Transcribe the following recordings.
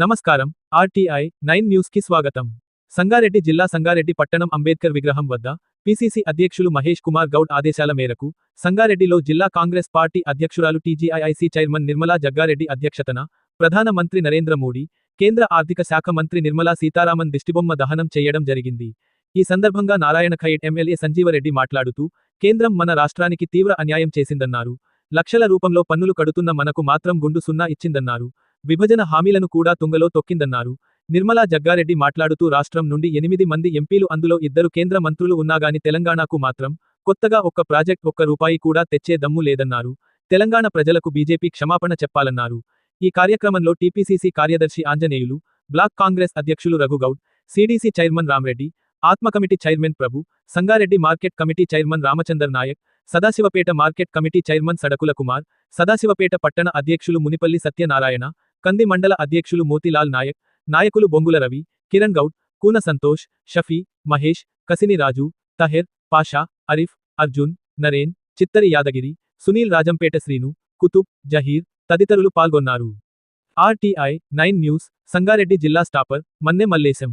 నమస్కారం. RTI nine న్యూస్కి స్వాగతం. సంగారెడ్డి జిల్లా సంగారెడ్డి పట్టణం అంబేద్కర్ విగ్రహం వద్ద పిసిసి అధ్యక్షులు మహేష్ కుమార్ గౌడ్ ఆదేశాల మేరకు సంగారెడ్డిలో జిల్లా కాంగ్రెస్ పార్టీ అధ్యక్షురాలు టీజీఐఐసి చైర్మన్ నిర్మలా జగ్గారెడ్డి అధ్యక్షతన ప్రధాన మంత్రి నరేంద్ర మోడీ కేంద్ర ఆర్థిక శాఖ మంత్రి నిర్మలా సీతారామన్ దిష్టిబొమ్మ దహనం చేయడం జరిగింది. ఈ సందర్భంగా నారాయణ ఖైట్ ఎమ్మెల్యే సంజీవరెడ్డి మాట్లాడుతూ కేంద్రం మన రాష్ట్రానికి తీవ్ర అన్యాయం చేసిందన్నారు. లక్షల రూపంలో పన్నులు కడుతున్న మనకు మాత్రం గుండు సున్నా ఇచ్చిందన్నారు. విభజన హామీలను కూడా తుంగలో తొక్కిందన్నారు. నిర్మలా జగ్గారెడ్డి మాట్లాడుతూ రాష్ట్రం నుండి ఎనిమిది మంది ఎంపీలు అందులో ఇద్దరు కేంద్ర మంత్రులు ఉన్నాగాని తెలంగాణకు మాత్రం కొత్తగా ఒక్క ప్రాజెక్ట్ ఒక్క రూపాయి కూడా తెచ్చే దమ్ము లేదన్నారు. తెలంగాణ ప్రజలకు బీజేపీ క్షమాపణ చెప్పాలన్నారు. ఈ కార్యక్రమంలో టీపీసీసీ కార్యదర్శి ఆంజనేయులు బ్లాక్ కాంగ్రెస్ అధ్యక్షులు రఘుగౌడ్ సీడీసీ చైర్మన్ రామ్రెడ్డి ఆత్మ committee chairman Prabhu Sangareddy market committee chairman Ramachandar Naik Sadasivpet market committee chairman Sadakula Kumar Sadasivpet పట్టణ అధ్యక్షులు మునిపల్లి సత్యనారాయణ కంది మండల అధ్యక్షులు మోతిలాల్ నాయక్ నాయకులు బొంగుల రవి కిరణ్ గౌడ్ కూన సంతోష్ షఫీ మహేష్ కసిని రాజు తహెర్ పాషా అరిఫ్ అర్జున్ నరేన్ చిత్తరి యాదగిరి సునీల్ రాజంపేట శ్రీను కుతుబ్ జహీర్ తదితరులు పాల్గొన్నారు. ఆర్టీఐ నైన్ న్యూస్ సంగారెడ్డి జిల్లా స్టాపర్ మన్నె మల్లేశం.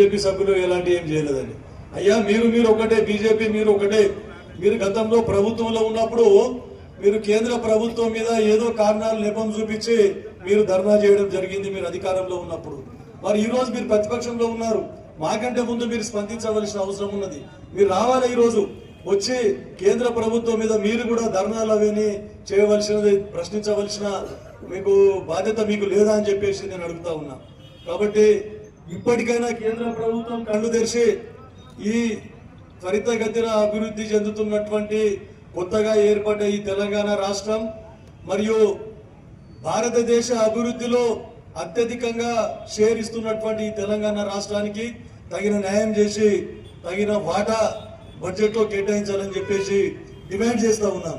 బీజేపీ సభ్యులు ఎలాంటి ఏం చేయలేదండి. అయ్యా మీరు మీరు ఒకటే బీజేపీ మీరు ఒకటే. మీరు గతంలో ప్రభుత్వంలో ఉన్నప్పుడు మీరు కేంద్ర ప్రభుత్వం మీద ఏదో కారణాలు నెపం చూపించి మీరు ధర్నా చేయడం జరిగింది మీరు అధికారంలో ఉన్నప్పుడు. మరి ఈరోజు మీరు ప్రతిపక్షంలో ఉన్నారు. మాకంటే ముందు మీరు స్పందించవలసిన అవసరం ఉన్నది. మీరు రావాలి ఈరోజు. వచ్చి కేంద్ర ప్రభుత్వం మీద మీరు కూడా ధర్నాలు అవన్నీ చేయవలసినది ప్రశ్నించవలసిన మీకు బాధ్యత మీకు లేదా అని చెప్పేసి నేను అడుగుతా ఉన్నా. కాబట్టి ఇప్పటికైనా కేంద్ర ప్రభుత్వం కళ్ళు తెరిచి ఈ త్వరితగతిన అభివృద్ధి చెందుతున్నటువంటి కొత్తగా ఏర్పడ్డ ఈ తెలంగాణ రాష్ట్రం మరియు భారతదేశ అభివృద్ధిలో అత్యధికంగా షేర్ ఇస్తున్నటువంటి ఈ తెలంగాణ రాష్ట్రానికి తగిన న్యాయం చేసి తగిన వాటా బడ్జెట్లో కేటాయించాలని చెప్పేసి డిమాండ్ చేస్తూ ఉన్నాం.